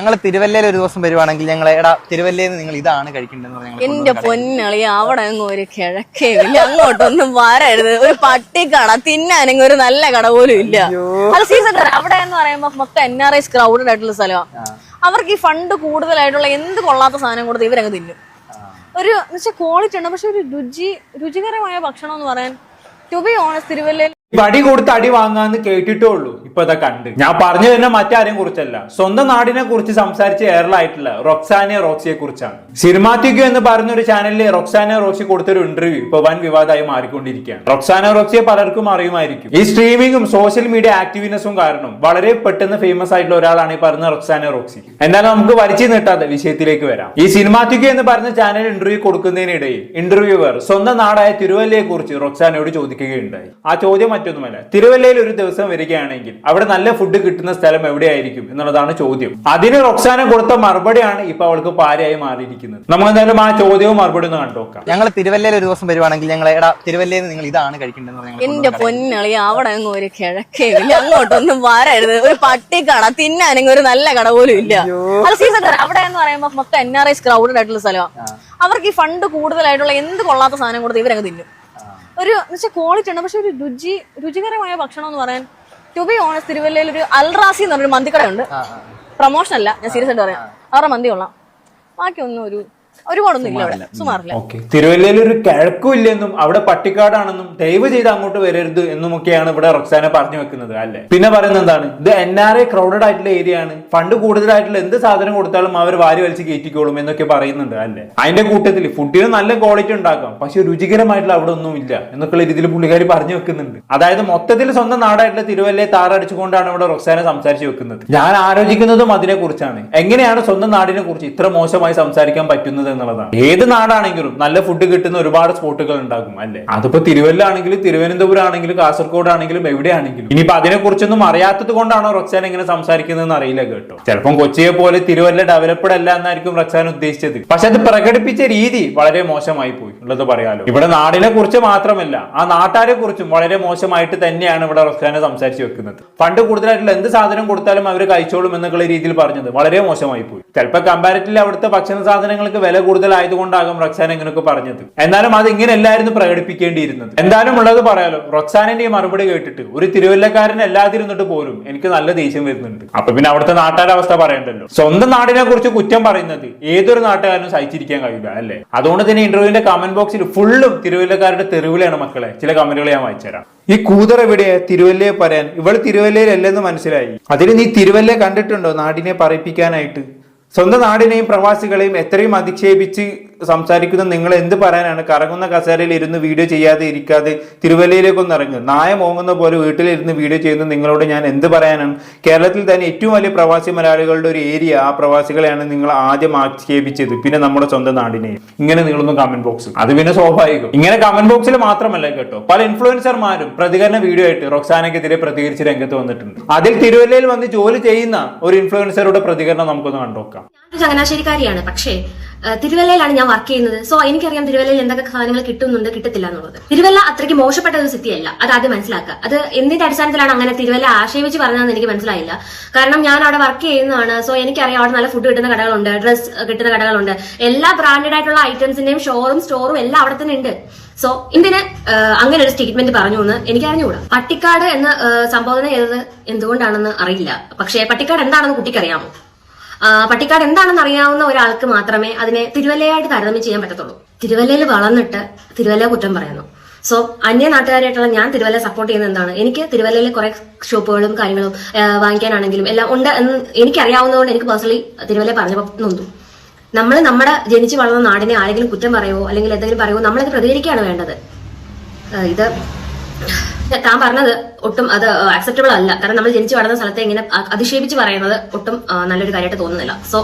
ഞങ്ങൾ തിരുവല്ലയിൽ ഒരു ദിവസം വരുവാണെങ്കിൽ ഞങ്ങൾ എടാ തിരുവല്ലയിൽ നിന്ന് നിങ്ങൾ ഇതാണ് കഴിക്കേണ്ടത് എന്റെ പൊന്നളി അവിടെ അങ്ങ് ഒരു കിഴക്കേ ഇല്ല. അങ്ങോട്ടൊന്നും വരരുത്. ഒരു പട്ടിക്കട തിന്നാനെങ്കിൽ ഒരു നല്ല കട പോലും ഇല്ല. അത് സീസൺ അവിടെ എന്ന് പറയുമ്പോ മൊത്തം എൻ ആർ ഐസ് ക്രൗഡഡ് ആയിട്ടുള്ള സ്ഥലമാണ് അവർക്ക് ഈ ഫണ്ട് കൂടുതലായിട്ടുള്ള എന്ത് കൊള്ളാത്ത സാധനം കൊടുത്ത് ഇവരങ്ങ് തിന്നും. ഒരു പക്ഷെ ക്വാളിറ്റി ഉണ്ട്. പക്ഷെ ഒരു രുചി രുചികരമായ ഭക്ഷണം എന്ന് പറയാൻ ടു ബി ഓണസ് തിരുവല്ലയിൽ വടി കൊടുത്ത് അടി വാങ്ങാന്ന് കേട്ടിട്ടേ ഉള്ളൂ. ഇപ്പൊ ഇതാ കണ്ട്. ഞാൻ പറഞ്ഞു തന്നെ മറ്റാരെയും കുറിച്ചല്ല. സ്വന്തം നാടിനെ കുറിച്ച് സംസാരിച്ച് എയറിലായിട്ടുള്ള റൊക്സാനെ റോക്സിയെ കുറിച്ചാണ്. സിനിമാറ്റിക്കു എന്ന് പറയുന്ന ഒരു ചാനലിൽ റൊക്സാനെ റോക്സി കൊടുത്തൊരു ഇന്റർവ്യൂ ഇപ്പൊ വൻ വിവാദമായി മാറിക്കൊണ്ടിരിക്കുകയാണ്. റൊക്സാനെ റോക്സിയെ പലർക്കും അറിയുമായിരിക്കും. ഈ സ്ട്രീമിങ്ങും സോഷ്യൽ മീഡിയ ആക്ടിവിനെസും കാരണം വളരെ പെട്ടെന്ന് ഫേമസ് ആയിട്ടുള്ള ഒരാളാണ് ഈ പറഞ്ഞ റൊക്സാനെ റോക്സി. എന്നാലും നമുക്ക് വലിച്ചു നീട്ടാതെ വിഷയത്തിലേക്ക് വരാം. ഈ സിനിമാറ്റിക്കു എന്ന് പറഞ്ഞ ചാനൽ ഇന്റർവ്യൂ കൊടുക്കുന്നതിനിടയിൽ ഇന്റർവ്യൂവർ സ്വന്തം നാടായ തിരുവല്ലയെ കുറിച്ച് റൊക്സാനയോട് ചോദിക്കുകയുണ്ടായി. ആ ചോദ്യം മറ്റൊന്നുമല്ല തിരുവല്ലയിൽ ഒരു ദിവസം വരികയാണെങ്കിൽ അവിടെ നല്ല ഫുഡ് കിട്ടുന്ന സ്ഥലം എവിടെയായിരിക്കും എന്നുള്ളതാണ് ചോദ്യം. അതിന് റൊക്സാന കൊടുത്ത മറുപടിയാണ് ഇപ്പൊ അവൾക്ക് പാരയായി മാറിയിരിക്കുന്നത്. നമുക്ക് എന്തായാലും ആ ചോദ്യവും മറുപടി ഒന്ന് കണ്ടുനോക്കാം ഞങ്ങൾ തിരുവല്ലയിൽ ഒരു ദിവസം വരുവാണെങ്കിൽ ഞങ്ങൾ എടാ തിരുവല്ലയിൽ നിങ്ങൾ ഇതാണ് കഴിക്കേണ്ടത് എന്റെ പൊന്നളി അവിടെ അങ്ങ് ഒരു കിഴക്കേ ഇല്ല. അങ്ങോട്ടൊന്നും വരരുത്. ഒരു പട്ടിക്കട തിന്നാനെങ്കിൽ ഒരു നല്ല കട പോലും ഇല്ല. അത് സീസൺ അവിടെ എന്ന് പറയുമ്പോ മൊത്തം എൻ ആർ ഐസ് ക്രൗഡഡ് ആയിട്ടുള്ള സ്ഥലമാണ് അവർക്ക് ഈ ഫണ്ട് കൂടുതലായിട്ടുള്ള എന്ത് കൊള്ളാത്ത സാധനം കൊടുത്ത് ഇവരങ്ങ് തിന്നും? ഒരു ക്വാളിറ്റി ഉണ്ട്. പക്ഷെ ഒരു രുചി രുചികരമായ ഭക്ഷണം എന്ന് പറയാൻ ടു ബി ഓണസ് തിരുവല്ലയിൽ ഒരു അൽറാസി എന്ന് പറഞ്ഞൊരു മന്തിക്കടയുണ്ട്. പ്രൊമോഷൻ അല്ല ഞാൻ സീരിയസ് ആയിട്ട് പറയാം. അവരുടെ മന്തി കൊള്ളാം. ബാക്കിയൊന്നും ഒരു ഒരുപാടൊന്നും ഇല്ല അവിടെ. സുമാറില്ല. ഓക്കെ. തിരുവല്ലയിൽ ഒരു കിഴക്കും ഇല്ലെന്നും അവിടെ പട്ടിക്കാടാണെന്നും ദയവ് ചെയ്ത് അങ്ങോട്ട് വരരുത് എന്നുമൊക്കെയാണ് ഇവിടെ റൊക്സാന പറഞ്ഞു വെക്കുന്നത് അല്ലെ? പിന്നെ പറയുന്നത് എന്താണ്? ഇത് എൻ ആർ ഐ ക്രൗഡഡ് ആയിട്ടുള്ള ഏരിയ ആണ് ഫണ്ട് കൂടുതലായിട്ടുള്ള എന്ത് സാധനം കൊടുത്താലും അവർ വാരി വലിച്ച് കയറ്റിക്കോളും എന്നൊക്കെ പറയുന്നുണ്ട് അല്ലെ? അതിന്റെ കൂട്ടത്തിൽ ഫുഡിന് നല്ല ക്വാളിറ്റി ഉണ്ടാക്കാം പക്ഷെ രുചികരമായിട്ടുള്ള അവിടെ ഒന്നും ഇല്ല എന്നൊക്കെയുള്ള രീതിയിൽ പുള്ളിക്കാരി പറഞ്ഞു വെക്കുന്നുണ്ട്. അതായത് മൊത്തത്തിൽ സ്വന്തം നാടായിട്ടുള്ള തിരുവല്ലയെ താറടിച്ചുകൊണ്ടാണ് ഇവിടെ റൊക്സാന സംസാരിച്ചു വെക്കുന്നത്. ഞാൻ ആലോചിക്കുന്നതും അതിനെ കുറിച്ചാണ് എങ്ങനെയാണ് സ്വന്തം നാടിനെ കുറിച്ച് ഇത്ര മോശമായി സംസാരിക്കാൻ പറ്റുന്നത് എന്നുള്ളതാണ്. ഏത് നാടാണെങ്കിലും നല്ല ഫുഡ് കിട്ടുന്ന ഒരുപാട് സ്പോട്ടുകൾ ഉണ്ടാകും അല്ലെ? അതിപ്പോ തിരുവല്ലാണെങ്കിലും തിരുവനന്തപുരം ആണെങ്കിലും കാസർഗോഡ് ആണെങ്കിലും എവിടെയാണെങ്കിലും. ഇനിയിപ്പോ അതിനെ കുറിച്ചൊന്നും അറിയാത്തത് കൊണ്ടാണോ റൊക്സാൻ ഇങ്ങനെ സംസാരിക്കുന്നതെന്ന് അറിയില്ല കേട്ടോ. ചിലപ്പം കൊച്ചിയെ പോലെ തിരുവല്ല ഡെവലപ്ഡ് അല്ല എന്നായിരിക്കും റൊക്സാൻ ഉദ്ദേശിച്ചത്. പക്ഷെ അത് പ്രകടിപ്പിച്ച രീതി വളരെ മോശമായി പോയി ഉള്ളത് പറയാലോ. ഇവിടെ നാടിനെ കുറിച്ച് മാത്രമല്ല ആ നാട്ടാരെ കുറിച്ചും വളരെ മോശമായിട്ട് തന്നെയാണ് ഇവിടെ റൊക്സാനെ സംസാരിച്ചു വെക്കുന്നത്. ഫണ്ട് കൂടുതലായിട്ടുള്ള എന്ത് സാധനം കൊടുത്താലും അവർ കഴിച്ചോളും എന്നുള്ള രീതിയിൽ പറഞ്ഞത് വളരെ മോശമായി പോയി. ചിലപ്പോൾ കമ്പാരിറ്റീവ് അവിടുത്തെ ഭക്ഷണ സാധനങ്ങൾക്ക് വില കൂടുതലായതുകൊണ്ടാകും റൊക്സാൻ ഇങ്ങനെയൊക്കെ പറഞ്ഞത്. എന്നാലും അത് ഇങ്ങനെയല്ലായിരുന്നു പ്രകടിപ്പിക്കേണ്ടിയിരുന്നത്. എന്തായാലും ഉള്ളത് പറയാലോ റൊക്സാനിന്റെ മറുപടി കേട്ടിട്ട് ഒരു തിരുവല്ലക്കാരൻ അല്ലാതിരുന്നിട്ട് പോലും എനിക്ക് നല്ല ദേഷ്യം വരുന്നുണ്ട്. അപ്പൊ പിന്നെ അവിടുത്തെ നാട്ടുകാരുടെ അവസ്ഥ പറയണ്ടല്ലോ. സ്വന്തം നാടിനെ കുറിച്ച് കുറ്റം പറയുന്നത് ഏതൊരു നാട്ടുകാരനും സഹിച്ചിരിക്കാൻ കഴിയില്ല അല്ലേ? അതുകൊണ്ട് തന്നെ ഇന്റർവ്യൂവിന്റെ കമന്റ് ബോക്സിൽ ഫുള്ളും തിരുവല്ലക്കാരുടെ തെരുവിലാണ് മക്കളെ. ചില കമന്റുകൾ ഞാൻ വായിച്ചുതരാം ഈ കൂതർ എവിടെയാ തിരുവല്ലയെ പറയാൻ. ഇവൾ തിരുവല്ലയിലല്ലെന്ന് മനസ്സിലായി. അതിന് നീ തിരുവല്ല കണ്ടിട്ടുണ്ടോ നാടിനെ പറയിപ്പിക്കാനായിട്ട്? സ്വന്തം നാടിനെയും പ്രവാസികളെയും എത്രയും അധിക്ഷേപിച്ച് സംസാരിക്കുന്ന നിങ്ങൾ എന്ത് പറയാനാണ്? കറങ്ങുന്ന കസേരയിൽ ഇരുന്ന് വീഡിയോ ചെയ്യാതെ ഇരിക്കാതെ തിരുവല്ലയിലേക്കൊന്ന് ഇറങ്ങുക നായ മോങ്ങുന്ന പോലെ വീട്ടിലിരുന്ന് വീഡിയോ ചെയ്യുന്ന നിങ്ങളോട് ഞാൻ എന്ത് പറയാനാണ്? കേരളത്തിൽ തന്നെ ഏറ്റവും വലിയ പ്രവാസി മലയാളികളുടെ ഒരു ഏരിയ ആ പ്രവാസികളെയാണ് നിങ്ങൾ ആദ്യം ആക്ഷേപിച്ചത്. പിന്നെ നമ്മുടെ സ്വന്തം നാടിനെ ഇങ്ങനെ നിങ്ങളൊന്നും കമന്റ് ബോക്സ് അത് പിന്നെ സ്വാഭാവികം. ഇങ്ങനെ കമന്റ് ബോക്സിൽ മാത്രമല്ല കേട്ടോ. പല ഇൻഫ്ലുവൻസർമാരും പ്രതികരണ വീഡിയോ ആയിട്ട് റൊക്സാനക്കെതിരെ പ്രതികരിച്ച് രംഗത്ത് വന്നിട്ടുണ്ട്. അതിൽ തിരുവല്ലയിൽ വന്ന് ജോലി ചെയ്യുന്ന ഒരു ഇൻഫ്ലുവൻസറുടെ പ്രതികരണം നമുക്കൊന്ന് കണ്ടോക്കാം. ഞാൻ ചങ്ങനാശ്ശേരിക്കാരിയാണ്. പക്ഷേ തിരുവല്ലയിലാണ് ഞാൻ വർക്ക് ചെയ്യുന്നത്. സോ എനിക്കറിയാം തിരുവല്ലയിൽ എന്തൊക്കെ സാധനങ്ങൾ കിട്ടുന്നുണ്ട് കിട്ടത്തില്ല എന്നുള്ളത്. തിരുവല്ല അത്രയ്ക്ക് മോശപ്പെട്ട ഒരു സിറ്റിയല്ല അത് ആദ്യം മനസ്സിലാക്കുക. അത് എന്തിന്റെ അടിസ്ഥാനത്തിലാണ് അങ്ങനെ തിരുവല്ല ആശയവിച്ച് പറഞ്ഞതെന്ന് എനിക്ക് മനസ്സിലായില്ല. കാരണം ഞാൻ അവിടെ വർക്ക് ചെയ്യുന്നതാണ്. സോ എനിക്കറിയാം അവിടെ നല്ല ഫുഡ് കിട്ടുന്ന കടകളുണ്ട് ഡ്രസ് കിട്ടുന്ന കടകളുണ്ട്. എല്ലാ ബ്രാൻഡഡ് ആയിട്ടുള്ള ഐറ്റംസിന്റെയും ഷോറും സ്റ്റോറും എല്ലാം അവിടെ തന്നെ ഉണ്ട്. സോ ഇതിന് അങ്ങനെ ഒരു സ്റ്റേറ്റ്മെന്റ് പറഞ്ഞു എന്ന് എനിക്ക് അറിഞ്ഞുകൂടാ പട്ടിക്കാട് എന്ന് സംബോധന ചെയ്തത് എന്തുകൊണ്ടാണെന്ന് അറിയില്ല. പക്ഷേ പട്ടിക്കാട് എന്താണെന്ന് കുട്ടിക്കറിയാമോ? പട്ടിക്കാട് എന്താണെന്ന് അറിയാവുന്ന ഒരാൾക്ക് മാത്രമേ അതിനെ തിരുവല്ലയായിട്ട് താരതമ്യം ചെയ്യാൻ പറ്റത്തുള്ളൂ. തിരുവല്ലയിൽ വളർന്നിട്ട് തിരുവല്ല കുറ്റം പറയുന്നു. സോ അന്യ നാട്ടുകാരായിട്ടുള്ള ഞാൻ തിരുവല്ല സപ്പോർട്ട് ചെയ്യുന്ന എന്താണ്? എനിക്ക് തിരുവല്ലയിൽ കുറെ ഷോപ്പുകളും കാര്യങ്ങളും വാങ്ങിക്കാനാണെങ്കിലും എല്ലാം ഉണ്ട് എന്ന് എനിക്കറിയാവുന്നതുകൊണ്ട് എനിക്ക് പേഴ്സണലി തിരുവല്ല പറഞ്ഞപ്പോൾ നൊന്തു. നമ്മൾ നമ്മുടെ ജനിച്ചു വളർന്ന നാടിനെ ആരെങ്കിലും കുറ്റം പറയുമോ അല്ലെങ്കിൽ എന്തെങ്കിലും പറയുമോ നമ്മളത് പ്രതികരിക്കുകയാണ് വേണ്ടത്. ഇത് താൻ പറഞ്ഞത് ഒട്ടും അത് അക്സെപ്റ്റബിൾ അല്ല. കാരണം നമ്മൾ ജനിച്ചു വളർന്ന സ്ഥലത്തെ ഇങ്ങനെ അധിക്ഷേപിച്ച് പറയുന്നത് ഒട്ടും നല്ലൊരു കാര്യമായിട്ട് തോന്നുന്നില്ല. സോ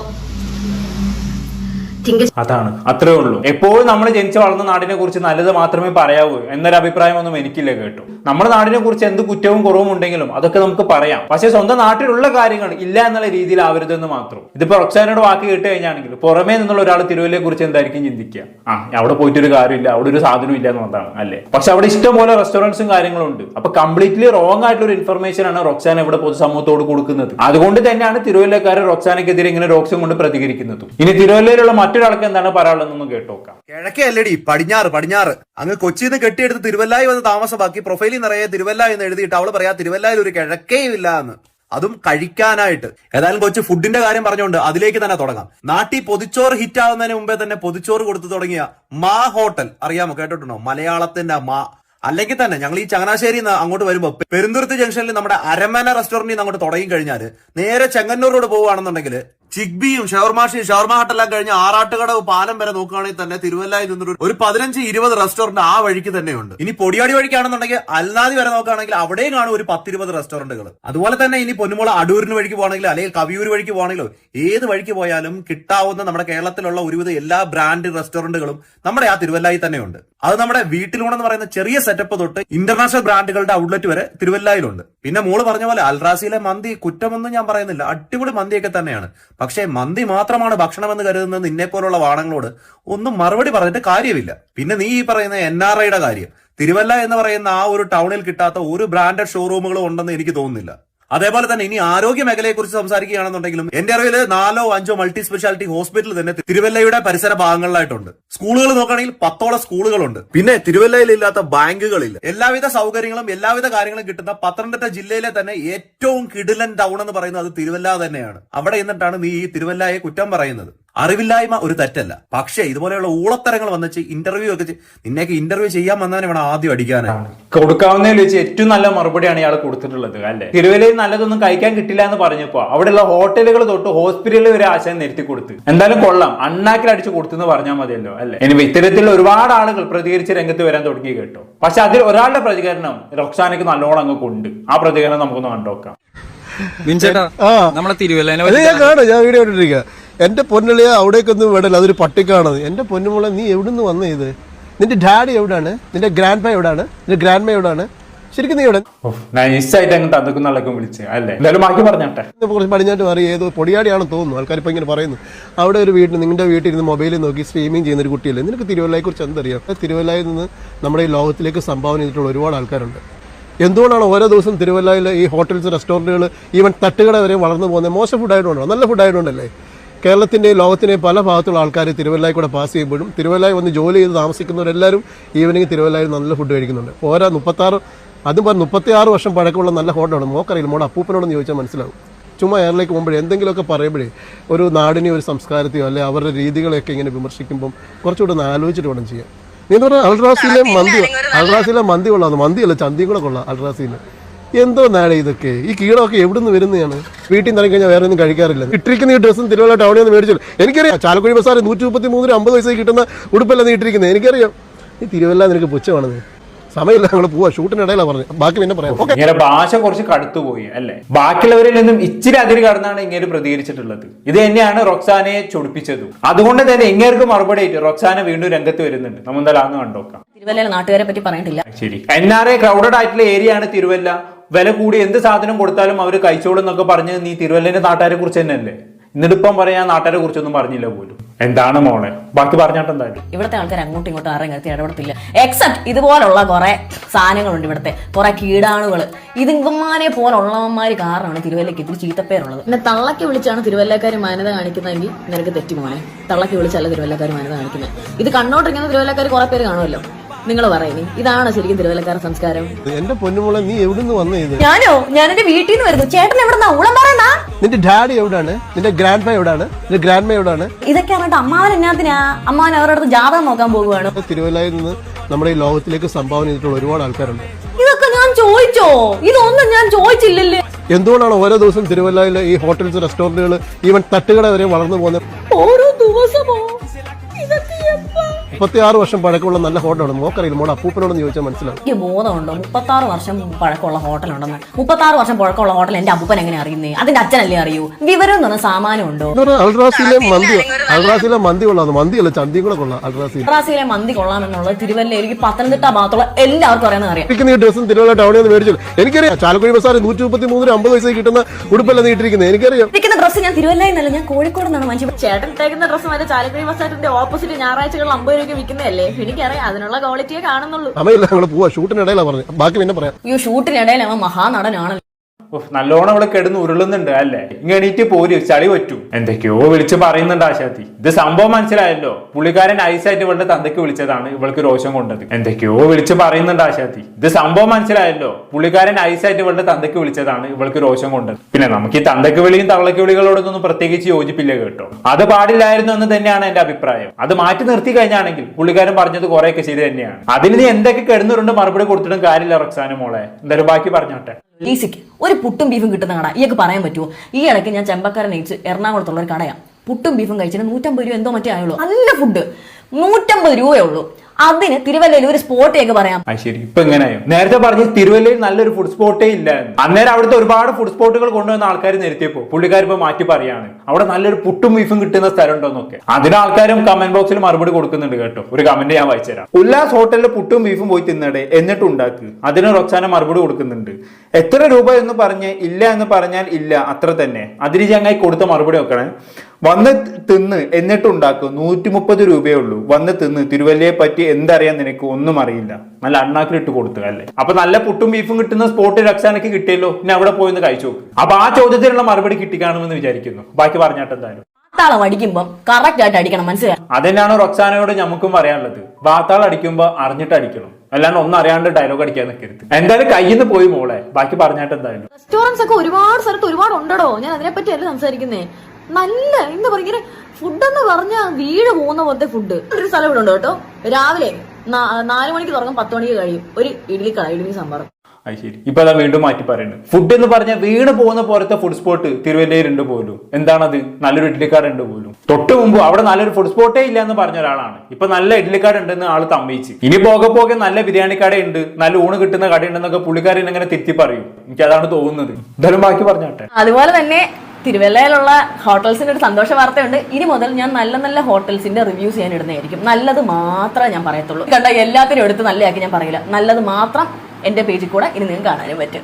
അതാണ്. അത്രേ ഉള്ളൂ. എപ്പോഴും നമ്മൾ ജനിച്ചു വളർന്ന നാടിനെ കുറിച്ച് നല്ലത് മാത്രമേ പറയാവൂ. എന്നൊരു അഭിപ്രായമൊന്നും എനിക്കില്ല കേട്ടു. നമ്മുടെ നാടിനെ കുറിച്ച് എന്ത് കുറ്റവും കുറവും ഉണ്ടെങ്കിലും അതൊക്കെ നമുക്ക് പറയാം. പക്ഷെ സ്വന്തം നാട്ടിലുള്ള കാര്യങ്ങൾ ഇല്ല എന്നുള്ള രീതിയിൽ ആവരുതെന്ന് മാത്രം. ഇതിപ്പോ റൊക്സാനോട് വാക്ക് കേട്ട് കഴിഞ്ഞാണെങ്കിൽ പുറമേ നിന്നുള്ള ഒരാൾ തിരുവല്ലയെ കുറിച്ച് എന്തായിരിക്കും ചിന്തിക്കുക? ആ അവിടെ പോയിട്ട് ഒരു കാര്യമില്ല. അവിടെ ഒരു സാധനം ഇല്ല എന്നുള്ളതാണ് അല്ലേ? പക്ഷെ അവിടെ ഇഷ്ടംപോലെ റെസ്റ്റോറൻസും കാര്യങ്ങളും ഉണ്ട് അപ്പൊ കംപ്ലീറ്റ്ലി റോങ് ആയിട്ടുള്ള ഒരു ഇൻഫർമേഷൻ ആണ് റൊക്സാൻ ഇവിടെ പൊതുസമൂഹത്തോട് കൊടുക്കുന്നത്. അതുകൊണ്ട് തന്നെയാണ് തിരുവല്ലക്കാരെ റൊക്സാനക്കെതിരെ ഇങ്ങനെ രോക്ഷം കൊണ്ട് പ്രതികരിക്കുന്നതും. ഇനി തിരുവല്ലയിലുള്ള മറ്റൊരാൾക്ക് എന്താണ് പറയാനുള്ളതെന്ന് കേട്ടോക്കാം കിഴക്കേ അല്ലടി പടിഞ്ഞാറ് പടിഞ്ഞാറ്. അങ്ങ് കൊച്ചിന്ന് കെട്ടിയെടുത്ത് തിരുവല്ലായി വന്ന് താമസമാക്കി പ്രൊഫൈലിൽ നിറയെ തിരുവല്ല എന്ന് എഴുതിയിട്ട് അവൾ പറയാ തിരുവല്ലായിൽ ഒരു കിഴക്കേയും ഇല്ല എന്ന്. അതും കഴിക്കാനായിട്ട്. ഏതായാലും കൊച്ചു ഫുഡിന്റെ കാര്യം പറഞ്ഞുകൊണ്ട് അതിലേക്ക് തന്നെ തുടങ്ങാം. നാട്ടിൽ പൊതിച്ചോറ് ഹിറ്റ് ആവുന്നതിന് മുമ്പേ തന്നെ പൊതിച്ചോറ് കൊടുത്തു തുടങ്ങിയ മാ ഹോട്ടൽ. അറിയാമോ? കേട്ടിട്ടുണ്ടോ? മലയാളത്തിന്റെ മാ. അല്ലെങ്കിൽ തന്നെ ഞങ്ങൾ ഈ ചങ്ങനാശ്ശേരി അങ്ങോട്ട് വരുമ്പോൾ പെരുന്തുരുത്ത് ജംഗ്ഷനിൽ നമ്മുടെ അരമന റെസ്റ്റോറന്റിൽ നിന്ന് അങ്ങോട്ട് തുടങ്ങി കഴിഞ്ഞാൽ നേരെ ചെങ്ങന്നൂർ റോഡ് പോവുകയാണെന്നുണ്ടെങ്കിൽ ചിഗ്ബിയും ഷവർമാഷിയും ഷവർമ ഹട്ടെല്ലാം കഴിഞ്ഞ് ആറാട്ടുകടവ് പാലം വരെ നോക്കുകയാണെങ്കിൽ തന്നെ തിരുവല്ലായിൽ നിന്നൊരു ഒരു പതിനഞ്ച് ഇരുപത് റെസ്റ്റോറന്റ് ആ വഴിക്ക് തന്നെയുണ്ട്. ഇനി പൊടിയാടി വഴിക്കാണെന്നുണ്ടെങ്കിൽ അൽനാദി വരെ നോക്കുകയാണെങ്കിൽ അവിടെയും കാണും ഒരു പത്തിരുപത് റെസ്റ്റോറന്റുകൾ അതുപോലെ തന്നെ ഇനി പൊന്നുമുള അടൂരിന് വഴിക്ക് പോകണമെങ്കിലോ അല്ലെങ്കിൽ കവിയൂർ വഴിക്ക് പോകണമെങ്കിലോ ഏത് വഴിക്ക് പോയാലും കിട്ടാവുന്ന നമ്മുടെ കേരളത്തിലുള്ള ഒരുവിധ എല്ലാ ബ്രാൻഡ് റെസ്റ്റോറന്റുകളും നമ്മുടെ ആ തിരുവല്ലായിൽ തന്നെയുണ്ട്. അത് നമ്മുടെ വീട്ടിലൂണെന്ന് പറയുന്ന ചെറിയ സെറ്റപ്പ് തൊട്ട് ഇന്റർനാഷണൽ ബ്രാൻഡുകളുടെ ഔട്ട്ലെറ്റ് വരെ തിരുവല്ലായിലുണ്ട്. പിന്നെ മോൾ പറഞ്ഞ പോലെ അൽറാസിയിലെ മന്തി കുറ്റമൊന്നും ഞാൻ പറയുന്നില്ല. അടിപൊളി മന്തിയൊക്കെ തന്നെയാണ്. പക്ഷേ മന്തി മാത്രമാണ് ഭക്ഷണമെന്ന് കരുതുന്ന നിന്നെ പോലുള്ള വാണങ്ങളോട്. ഒന്നും മറുപടി പറഞ്ഞിട്ട് കാര്യമില്ല. പിന്നെ നീ ഈ പറയുന്ന എൻ ആർ ഐയുടെ കാര്യം. തിരുവല്ല എന്ന് പറയുന്ന ആ ഒരു ടൗണിൽ കിട്ടാത്ത ഒരു ബ്രാൻഡഡ് ഷോറൂമുകളും ഉണ്ടെന്ന് എനിക്ക് തോന്നുന്നില്ല. അതേപോലെ തന്നെ ഇനി ആരോഗ്യ മേഖലയെ കുറിച്ച് സംസാരിക്കുകയാണെന്നുണ്ടെങ്കിലും എന്റെ അറിവിൽ നാലോ അഞ്ചോ മൾട്ടി സ്പെഷ്യാലിറ്റി ഹോസ്പിറ്റൽ തന്നെ തിരുവല്ലയുടെ പരിസര ഭാഗങ്ങളിലായിട്ടുണ്ട്. സ്കൂളുകൾ നോക്കുകയാണെങ്കിൽ പത്തോളം സ്കൂളുകളുണ്ട്. പിന്നെ തിരുവല്ലയിൽ ഇല്ലാത്ത ബാങ്കുകളില്ല. എല്ലാവിധ സൗകര്യങ്ങളും എല്ലാവിധ കാര്യങ്ങളും കിട്ടുന്ന പത്തനംതിട്ട ജില്ലയിലെ തന്നെ ഏറ്റവും കിടിലൻ ടൗൺ എന്ന് പറയുന്നത് അത് തിരുവല്ല തന്നെയാണ്. അവിടെ എന്നിട്ടാണ് നീ ഈ തിരുവല്ലയെ കുറ്റം പറയുന്നത്. അറിവില്ലായ്മ ഒരു തെറ്റല്ല. പക്ഷേ ഇതുപോലെയുള്ള ഊളത്തരങ്ങൾ വന്നിച്ച് ഇന്റർവ്യൂ ഒക്കെ നിന്നേക്ക് നിന്നെയൊക്കെ ഇന്റർവ്യൂ ചെയ്യാൻ വന്നവനെ ഇവിടെ ആദ്യം അടിക്കാനാണ് കൊടുക്കാവുന്നതിൽ വെച്ച് ഏറ്റവും നല്ല മറുപടിയാണ് ഇയാൾ കൊടുത്തിട്ടുള്ളത് അല്ലെ? തിരുവല്ലയിൽ നല്ലതൊന്നും കഴിക്കാൻ കിട്ടില്ല എന്ന് പറഞ്ഞപ്പോ അവിടെയുള്ള ഹോട്ടലുകൾ തൊട്ട് ഹോസ്പിറ്റലിൽ വരെ ആശയം നിരത്തി കൊടുത്ത്. എന്തായാലും കൊള്ളാം. അണ്ണാക്കിൽ അടിച്ചു കൊടുത്തെന്ന് പറഞ്ഞാൽ മതിയല്ലോ അല്ലെ? ഇനി ഇത്തരത്തിൽ ഒരുപാട് ആളുകൾ പ്രതികരിച്ച് രംഗത്ത് വരാൻ തുടങ്ങി കേട്ടോ. പക്ഷെ അതിൽ ഒരാളുടെ പ്രതികരണം റൊക്സാനയ്ക്ക് നല്ലോണം അങ്ങ് കൊണ്ട്. ആ പ്രതികരണം നമുക്കൊന്ന് കണ്ടോക്കാം. നമ്മളെ തിരുവല്ലേനെ എന്റെ പൊന്നുള്ളിയെ അവിടേക്കൊന്നും വിടല്ല അതൊരു പട്ടിക്കാണത്. എന്റെ പൊന്നുമോളെ നീ എവിടെ നിന്ന് വന്ന ഇത്? നിന്റെ ഡാഡി എവിടാണ്? നിന്റെ ഗ്രാൻഡ് പ എവിടാണ്? നിന്റെ ഗ്രാൻഡ് മ എവിടാണ്? ശരിക്കും നീ എവിടെ? നൈസായിട്ട് അങ്ങ് തന്നക്കും വിളിച്ച് അല്ലെ? എന്തായാലും ബാക്കി പറഞ്ഞാട്ടെ. ഇന്ന് കുറച്ച് പടിഞ്ഞാട്ട് മാറി ഏതോ പൊടിയാടിയാണെന്ന് തോന്നുന്നു. ആൾക്കാർ ഇപ്പൊ ഇങ്ങനെ പറയുന്നു. അവിടെ ഒരു വീട്ടിൽ നിങ്ങളുടെ വീട്ടിൽ ഇരുന്ന് മൊബൈലിൽ നോക്കി സ്ട്രീമിംഗ് ചെയ്യുന്ന ഒരു കുട്ടിയല്ലേ? നിനക്ക് തിരുവല്ലയെ കുറിച്ച് എന്തറിയാം? തിരുവല്ലയിൽ നിന്ന് നമ്മുടെ ഈ ലോകത്തിലേക്ക് സംഭാവന ചെയ്തിട്ടുള്ള ഒരുപാട് ആൾക്കാരുണ്ട്. എന്തുകൊണ്ടാണ് ഓരോ ദിവസം തിരുവല്ലയിൽ ഈ ഹോട്ടൽസ് റെസ്റ്റോറന്റുകൾ ഈവൻ തട്ടുകട വരെ വളർന്നു പോകുന്നത്? മോശം ഫുഡായതുകൊണ്ടോ നല്ല ഫുഡ് ഫുഡായതുകൊണ്ടല്ലേ കേരളത്തിന്റെ ലോകത്തിന്റെയും പല ഭാഗത്തുള്ള ആൾക്കാർ തിരുവല്ലായി കൂടെ പാസ് ചെയ്യുമ്പോഴും തിരുവല്ലായി വന്ന് ജോലി ചെയ്ത് താമസിക്കുന്നവരെല്ലാവരും ഈവനിങ് തിരുവല്ലായി നല്ല ഫുഡ് കഴിക്കുന്നുണ്ട്. ഓരോ മുപ്പത്താറ് അതും പറഞ്ഞ് മുപ്പത്തി ആറ് വർഷം പഴക്കമുള്ള നല്ല ഹോട്ടലാണ്. മോക്കറിയില്ല മോടെ അപ്പൂപ്പനോടൊന്ന് ചോദിച്ചാൽ മനസ്സിലാവും. ചുമ്മാ എയറിലേക്ക് പോകുമ്പോഴേ എന്തെങ്കിലുമൊക്കെ പറയുമ്പോഴേ ഒരു നാടിനെയോ ഒരു സംസ്കാരത്തെയോ അല്ലെ അവരുടെ രീതികളെയൊക്കെ ഇങ്ങനെ വിമർശിക്കുമ്പം കുറച്ചുകൂടെ ഒന്ന് ആലോചിച്ചിട്ട് വേണം ചെയ്യാൻ. നീ എന്ന് പറഞ്ഞാൽ അൾട്രാസിയിലെ മന്തി അൾട്രാസിയിലെ മന്തി കൊള്ളാം. മന്തിയല്ല ചന്തി കൂടെ കൊള്ളാം അൾട്രാസിയിൽ എന്തോ നാളെ ഇതൊക്കെ? ഈ കീടമൊക്കെ എവിടുന്ന് വരുന്നതാണ്? വീട്ടിൽ നിന്ന് കഴിഞ്ഞാൽ വേറെ ഒന്നും കഴിക്കാറില്ല. ഇട്ടിരിക്കുന്ന ഈ ഡ്രസ്സും തിരുവല്ല ടൗണിൽ നിന്ന് മേടിച്ചു. എനിക്കറിയാം ചാലക്കുഴി ബസാറ് നൂറ്റി മുപ്പത്തി മൂന്നിന് അമ്പത് പൈസ കിട്ടുന്ന ഉടുപ്പല്ല നീ ഇട്ടിരിക്കുന്നത്. എനിക്കറിയാം. ഈ തിരുവല്ല നിനക്ക് പുച്ഛമാണെന്ന്. സമയമില്ല നമ്മൾ പോവാ. ഷൂട്ടിനിടയിലാണ് പറഞ്ഞു ബാക്കി പിന്നെ പറയാം. ഓക്കെ. ഇങ്ങനെ ഭാഷ കുറച്ച് കടുത്തുപോയി അല്ലേ? ബാക്കിയുള്ളവരിൽ നിന്നും ഇച്ചിരി അതിര് കടന്നാണ് ഇങ്ങനെ പ്രതികരിച്ചിട്ടുള്ളത്. ഇത് തന്നെയാണ് റൊക്സാനയെ ചൊടിപ്പിച്ചതും. അതുകൊണ്ട് തന്നെ ഇങ്ങേർക്ക് മറുപടി ആയിട്ട് റൊക്സാന വീണ്ടും രംഗത്ത് വരുന്നുണ്ട്. നമ്മൾ എന്തായാലും അന്ന് കണ്ടോക്കാം. തിരുവല്ല നാട്ടുകാരെ പറ്റി പറഞ്ഞിട്ടില്ല ശരി. എൻ ആർ ഐ ക്രൗഡഡ് ആയിട്ടുള്ള ഏരിയ ആണ് തിരുവല്ല. വില കൂടി എന്ത് സാധനം കൊടുത്താലും അവർ കഴിച്ചോളും എന്നൊക്കെ പറഞ്ഞ് നീ തിരുവല്ലേന്റെ നാട്ടുകാരെ കുറിച്ച് തന്നെയല്ലേ? എന്നിട്ടിപ്പം പറയാ നാട്ടുകാരെ കുറിച്ചൊന്നും പറഞ്ഞില്ല പോലും. എന്താണ് മോളെ? ബാക്കി പറഞ്ഞാട്ട് എന്തായാലും? ഇവിടുത്തെ ആൾക്കാർ അങ്ങോട്ടും ഇങ്ങോട്ടും ആരെയും കരുത്തി ഇടപെടത്തില്ല. എക്സെപ്റ്റ് ഇതുപോലുള്ള കുറെ സാധനങ്ങളുണ്ട് ഇവിടുത്തെ. കുറെ കീടാണുകൾ ഇതിങ്ങന്മാരെ പോലുള്ളവന്മാര് കാരണമാണ് തിരുവല്ലയ്ക്ക് ഇതിൽ ചീത്തപ്പേരുള്ളത്. പിന്നെ തള്ളക്ക് വിളിച്ചാണ് തിരുവല്ലക്കാർ മാന്യത കാണിക്കുന്നതെങ്കിൽ നിനക്ക് തെറ്റി മോനെ തള്ളക്ക് വിളിച്ചല്ല തിരുവല്ലക്കാർ മാന്യത കാണിക്കുന്നത്. ഇത് കണ്ടോണ്ടിരിക്കുന്ന തിരുവല്ലക്കാർ കുറെ പേര് കാണുമല്ലോ. നിങ്ങൾ പറയുന്നു. ഇതാണ് ശരിക്കും തിരുവല്ലക്കാര സംസ്കാരം. എന്റെ പൊന്നുമോളെ നീ എവിടുന്ന് വന്നു ഇത്? ഞാനോ? ഞാൻ എന്റെ വീട്ടിൽ നിന്ന് വരുന്നു. ചേട്ടൻ എവിടെന്നാ? ഊളം പറയുന്ന നിന്റെ ഡാഡി എവിടാണ്? നിന്റെ ഗ്രാൻഡ് പ എവിടാണ്? നിന്റെ ഗ്രാൻഡ് മ എവിടാണ്? ഇതൊക്കെ പറഞ്ഞിട്ട് അമ്മാവൻ എന്നാത്തിനാ? അമ്മാവൻ അവരുടെ അടുത്ത് ജാതകം നോക്കാൻ പോകുവാണ് തിരുവല്ലയിൽ നിന്ന് നമ്മുടെ ഈ ലോകത്തിലേക്ക് സംഭാവന ചെയ്തിട്ടുള്ള ഒരുപാട് ആൾക്കാരുണ്ട്. ഇതൊക്കെ ഞാൻ ചോദിച്ചോ? ഇതൊന്നും ഞാൻ ചോദിച്ചില്ലല്ലേ. എന്തുകൊണ്ടാണ് ഓരോ ദിവസം തിരുവല്ലയിലെ ഈ ഹോട്ടൽസ് റെസ്റ്റോറന്റുകൾ ഈവൻ തട്ടുകട വരെ വളർന്നു പോകുന്നത്? ഓരോ ദിവസമോ? മുപ്പത്തി ആറ് വർഷം പഴക്കമുള്ള നല്ല ഹോട്ടലാണ്. നോക്കറിയില്ല മോടെ അപ്പൂപ്പനോടൊന്ന് ചോദിച്ചാൽ മനസ്സിലാവും. എനിക്ക് ബോധമുണ്ടോ. മുപ്പത്താറ് വർഷം പഴക്കമുള്ള ഹോട്ടലുണ്ടെന്ന്. മുപ്പത്താറ് വർഷം പഴക്കമുള്ള ഹോട്ടൽ എന്റെ അപ്പൂപ്പൻ എങ്ങനെ അറിയുന്നേ? അതിന്റെ അച്ഛനല്ലേ അറിയൂ? വിവരം എന്ന് പറഞ്ഞ സാമാനം ഉണ്ടോ അൾട്രാസിലെ മന്തി അൾട്രാസിലെ മന്തി കൊള്ളാം. മന്തിയല്ല ചന്തി കൂടെ കൊള്ളാം അൾട്രാസിൽ അൾട്രാസിലെ മന്തി കൊള്ളാം കൊള്ളാമെന്നുള്ളത് തിരുവല്ലയിലേക്ക് പത്തനംതിട്ട ഭാഗത്തുള്ള എല്ലാവർക്കും അറിയാൻ അറിയാം ഈ ഡ്രസ്സും തിരുവല്ല ടൗണിൽ നിന്ന് മേടിച്ചു. എനിക്കറിയാം ചാലക്കുടി ബസാർ നൂറ്റി മുപ്പത്തി മൂന്നിന് അമ്പത് വയസ്സ് കിട്ടുന്ന ഉടുപ്പല്ല നീട്ടിരിക്കുന്നത് എനിക്കറിയാം. ഇരിക്കുന്ന ഡ്രസ്സ് ഞാൻ തിരുവല്ലയിൽ നിന്നല്ല ഞാൻ കോഴിക്കോട് നിന്നാണ് മനുഷ്യൻ ചേട്ടൻ തേക്കുന്ന ഡ്രസ്സ് മറ്റേ ചാലക്കുടി ബസാറിന്റെ ഓപ്പോസിറ്റ് ഞായറാഴ്ചകളിൽ അമ്പത് രൂപയ്ക്ക് വിൽക്കുന്നതല്ലേ? എനിക്കറിയാം അതിനുള്ള ക്വാളിറ്റിയെ കാണുന്നുള്ളൂ. സമയമില്ല ഞങ്ങൾ പോവാ. ഷൂട്ടിനിടയിലാണ് പറഞ്ഞത് ബാക്കി പിന്നെ പറയാം. ഈ ഷൂട്ടിനിടയിൽ അവൻ മഹാനടനാണല്ലോ. ഉഫ്, നല്ലോണം ഇവിടെ കിടന്ന് ഉരുളുന്നുണ്ട് അല്ലേ? ഇങ്ങ എണീറ്റ് പോര് ചളി പറ്റും. എന്തൊക്കെയോ വിളിച്ച് പറയുന്നുണ്ട് ആശാത്തി. ഇത് സംഭവം മനസ്സിലായല്ലോ. പുള്ളിക്കാരൻ ഐസായിട്ട് ഇവളുടെ തന്തയ്ക്ക് വിളിച്ചതാണ് ഇവൾക്ക് രോഷം കൊണ്ടത്. എന്തൊക്കെയോ വിളിച്ച് പറയുന്നുണ്ട് ആശാത്തി. ഇത് സംഭവം മനസ്സിലായല്ലോ. പുള്ളിക്കാരൻ ഐസായിട്ട് ഇവളുടെ തന്തയ്ക്ക് വിളിച്ചതാണ് ഇവൾക്ക് രോഷം കൊണ്ടത്. പിന്നെ നമുക്ക് ഈ തന്തയ്ക്ക് വിളിയും തവളയ്ക്ക് വിളികളോടൊന്നും പ്രത്യേകിച്ച് യോജിപ്പില്ല കേട്ടോ. അത് പാടില്ലായിരുന്നു എന്ന് തന്നെയാണ് എന്റെ അഭിപ്രായം. അത് മാറ്റി നിർത്തി കഴിഞ്ഞാണെങ്കിൽ പുള്ളിക്കാരൻ പറഞ്ഞത് കുറെയൊക്കെ ശരി തന്നെയാണ്. അതിന് നീ എന്തൊക്കെ കിടന്നുരുണ്ട് മറുപടി കൊടുത്തിട്ടും കാര്യമില്ല റക്സാന മോളെ. എന്തായാലും ബാക്കി പറഞ്ഞോട്ടെ. ഈസിക്ക് ഒരു പുട്ടും ബീഫും കിട്ടുന്ന കട. ഇയൊക്കെ പറയാൻ പറ്റുമോ? ഈ ഇടയ്ക്ക് ഞാൻ ചെമ്പക്കാരൻ നയിച്ച് എറണാകുളത്തുള്ള ഒരു കടയാണ് പുട്ടും ബീഫും കഴിച്ചിട്ട് നൂറ്റമ്പത് രൂപ എന്തോ മറ്റേ ആയുള്ളൂ. നല്ല ഫുഡ് നൂറ്റമ്പത് രൂപയേ ഉള്ളൂ അതിന് തിരുവല്ലയിൽ ഒരു സ്പോട്ടേക്ക് പറയാം. ശരി ഇപ്പൊ എങ്ങനെയായോ? നേരത്തെ പറഞ്ഞ തിരുവല്ലയിൽ നല്ലൊരു ഫുഡ് സ്പോട്ടേ ഇല്ല. അന്നേരം അവിടുത്തെ ഒരുപാട് ഫുഡ് സ്പോട്ടുകൾ കൊണ്ടുവന്ന ആൾക്കാർ നിരത്തിയപ്പോ പുള്ളിക്കാർ ഇപ്പൊ മാറ്റി പറയാണ്. അവിടെ നല്ലൊരു പുട്ടും ബീഫും കിട്ടുന്ന സ്ഥലം ഉണ്ടോന്നൊക്കെ അതിന് ആൾക്കാരും കമന്റ് ബോക്സിൽ മറുപടി കൊടുക്കുന്നുണ്ട് കേട്ടോ. ഒരു കമന്റ് ഞാൻ വായിച്ചുതരാം ഉല്ലാസ് ഹോട്ടലിൽ പുട്ടും ബീഫും പോയി തിന്നടെ എന്നിട്ട് ഉണ്ടാക്ക്. അതിന് റൊക്സാന മറുപടി കൊടുക്കുന്നുണ്ട്. എത്ര രൂപ എന്ന് പറഞ്ഞ് ഇല്ല എന്ന് പറഞ്ഞാൽ ഇല്ല അത്ര തന്നെ. അതിന് ചങ്ങായി കൊടുത്ത മറുപടി നോക്കണേ. വന്ന് തിന്ന് എന്നിട്ട് ഉണ്ടാക്കും നൂറ്റി മുപ്പത് രൂപയേ ഉള്ളൂ. വന്ന് തിന്ന്. തിരുവല്ലയെ പറ്റി എന്തറിയാൻ നിനക്ക് ഒന്നും അറിയില്ല. നല്ല അണ്ണാക്കിലിട്ട് കൊടുത്തു അല്ലേ? അപ്പൊ നല്ല പുട്ടും ബീഫും കിട്ടുന്ന സ്പോട്ട് രക്ഷാനക്ക് കിട്ടിയല്ലോ. ഇനി അവിടെ പോയി ഒന്ന് കഴിച്ചു നോക്ക്. അപ്പൊ ആ ചോദ്യത്തിനുള്ള മറുപടി കിട്ടിക്കാണുമെന്ന് വിചാരിക്കുന്നു. ബാക്കി പറഞ്ഞാട്ട് എന്തായാലും. താളം അടിക്കുമ്പം കറക്റ്റ് ആയിട്ട് അടിക്കണം മനസ്സിലായി? അതന്നെയാണ് റൊക്സാനയോട് നമുക്കും പറയാനുള്ളത്? ബാത്താൾ അടിക്കുമ്പോ അറിഞ്ഞിട്ട് അടിക്കണം. അല്ലാണ്ട് ഒന്നും അറിയാണ്ട് ഡയലോഗ് അടിക്കാൻ നിൽക്കരുത് എന്തായാലും കയ്യിൽ നിന്ന് പോയി മോളെ. ബാക്കി പറഞ്ഞാട്ട് എന്തായാലും. റെസ്റ്റോറൻസ് ഒക്കെ ഒരുപാട് സ്ഥലത്ത് ഒരുപാട് ഉണ്ടോ ഞാൻ അതിനെ പറ്റി അല്ല സംസാരിക്കുന്നേ. നല്ല എന്താ പറയുക ഇങ്ങനെ ഫുഡ് എന്ന് പറഞ്ഞാൽ വീട് പോകുന്ന പോലത്തെ ഫുഡ് ഒരു സ്ഥലം ഇവിടെ ഉണ്ട് കേട്ടോ. രാവിലെ നാല് മണിക്ക് തുടങ്ങും പത്ത് മണിക്ക് കഴിയും. ഒരു ഇഡ്ഡലി കട ഇഡ്ഡലി സാമ്പാർ. അത് ശരി. ഇപ്പൊ അതാ വീണ്ടും മാറ്റി പറയുന്നത് ഫുഡ് എന്ന് പറഞ്ഞാൽ വീണ് പോകുന്ന പോലത്തെ ഫുഡ് സ്പോട്ട് തിരുവല്ലയിൽ ഉണ്ട് പോലും. എന്താണത്? നല്ലൊരു ഇഡ്ലിക്കാട് ഉണ്ട് പോലും. തൊട്ട് മുമ്പ് അവിടെ നല്ലൊരു ഫുഡ് സ്പോട്ടേ ഇല്ല എന്ന് പറഞ്ഞ ഒരാളാണ്. ഇപ്പൊ നല്ല ഇഡ്ലിക്കാട് ഉണ്ടെന്ന് ആൾ തമ്മിച്ച് ഇനി പോകെ പോകെ നല്ല ബിരിയാണി കടയുണ്ട് നല്ല ഊണ് കിട്ടുന്ന കടയുണ്ടെന്നൊക്കെ പുള്ളിക്കാരൻ ഇങ്ങനെ തെറ്റി പറയും. എനിക്ക് അതാണ് തോന്നുന്നത്. എന്തായാലും ബാക്കി പറഞ്ഞാട്ടെ. അതുപോലെ തന്നെ തിരുവല്ലയിലുള്ള ഹോട്ടൽസിന് ഒരു സന്തോഷ വാർത്തയുണ്ട്. ഇനി മുതൽ ഞാൻ നല്ല നല്ല ഹോട്ടൽസിന്റെ റിവ്യൂസ് ചെയ്യാൻ ഇടുന്നതായിരിക്കും. നല്ലത് മാത്രമേ ഞാൻ പറയത്തുള്ളൂ. കണ്ട എല്ലാത്തിനും എടുത്ത് നല്ലതാക്കി ഞാൻ പറയില്ല. നല്ലത് മാത്രം എന്റെ പേജിൽ കൂടെ ഇനി നിങ്ങൾക്ക് കാണാനും പറ്റും.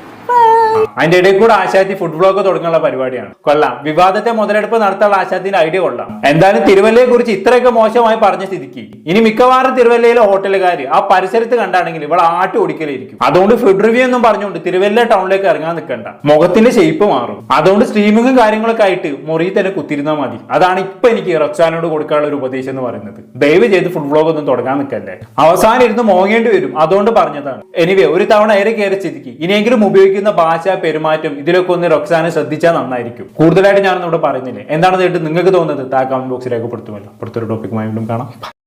അതിന്റെ ഇടയിൽ കൂടെ ആശാത്തി ഫുഡ് ബ്ലോഗ് തുടങ്ങാനുള്ള പരിപാടിയാണ്. കൊള്ളാം. വിവാദത്തെ മുതലെടുപ്പ് നടത്താനുള്ള ആശാത്തിന്റെ ഐഡിയ കൊള്ളാം. എന്തായാലും തിരുവല്ലയെ കുറിച്ച് ഇത്രയൊക്കെ മോശമായി പറഞ്ഞ സ്ഥിതിക്ക് ഇനി മിക്കവാറും തിരുവല്ലയിലെ ഹോട്ടലുകാർ ആ പരിസരത്ത് കണ്ടാണെങ്കിൽ ഇവിടെ ആട്ടി ഓടിക്കലായിരിക്കും അതുകൊണ്ട് ഫുഡ് റിവ്യൂ എന്നും പറഞ്ഞുകൊണ്ട് തിരുവല്ല ടൗണിലേക്ക് ഇറങ്ങാൻ നിൽക്കണ്ട. മുഖത്തിന്റെ ഷേപ്പ് മാറും. അതുകൊണ്ട് സ്ട്രീമിങ്ങും കാര്യങ്ങളൊക്കെ ആയിട്ട് മുറിയിൽ തന്നെ കുത്തിരുന്നാൽ മതി. അതാണ് ഇപ്പൊ എനിക്ക് റച്ചാനോട് കൊടുക്കാനുള്ള ഒരു ഉപദേശം എന്ന് പറയുന്നത്. ദയവ് ചെയ്ത് ഫുഡ് ബ്ലോഗ് ഒന്നും തുടങ്ങാൻ നിൽക്കല്ലേ. അവസാനം ഇരുന്ന് മോങ്ങേണ്ടി വരും. അതുകൊണ്ട് പറഞ്ഞതാണ്. എനിവേ ഒരു തവണ ഏറെ കയറി സ്ഥിതിക്ക് ഇനിയെങ്കിലും ഉപയോഗിക്കുന്ന ഭാഷ പെരുമാറ്റം ഇതിലൊക്കെ ഒന്ന് റൊക്സാനെ ശ്രദ്ധിച്ചാൽ നന്നായിരിക്കും. കൂടുതലായിട്ട് ഞാനൊന്നും ഇവിടെ പറയുന്നില്ലേ? എന്താണെന്ന് കേട്ട് നിങ്ങൾക്ക് തോന്നുന്നത് താ കമന്റ് ബോക്സിൽ രേഖപ്പെടുത്തുമല്ലോ. അടുത്തൊരു ടോപ്പിക്കുമായി വീണ്ടും കാണാം.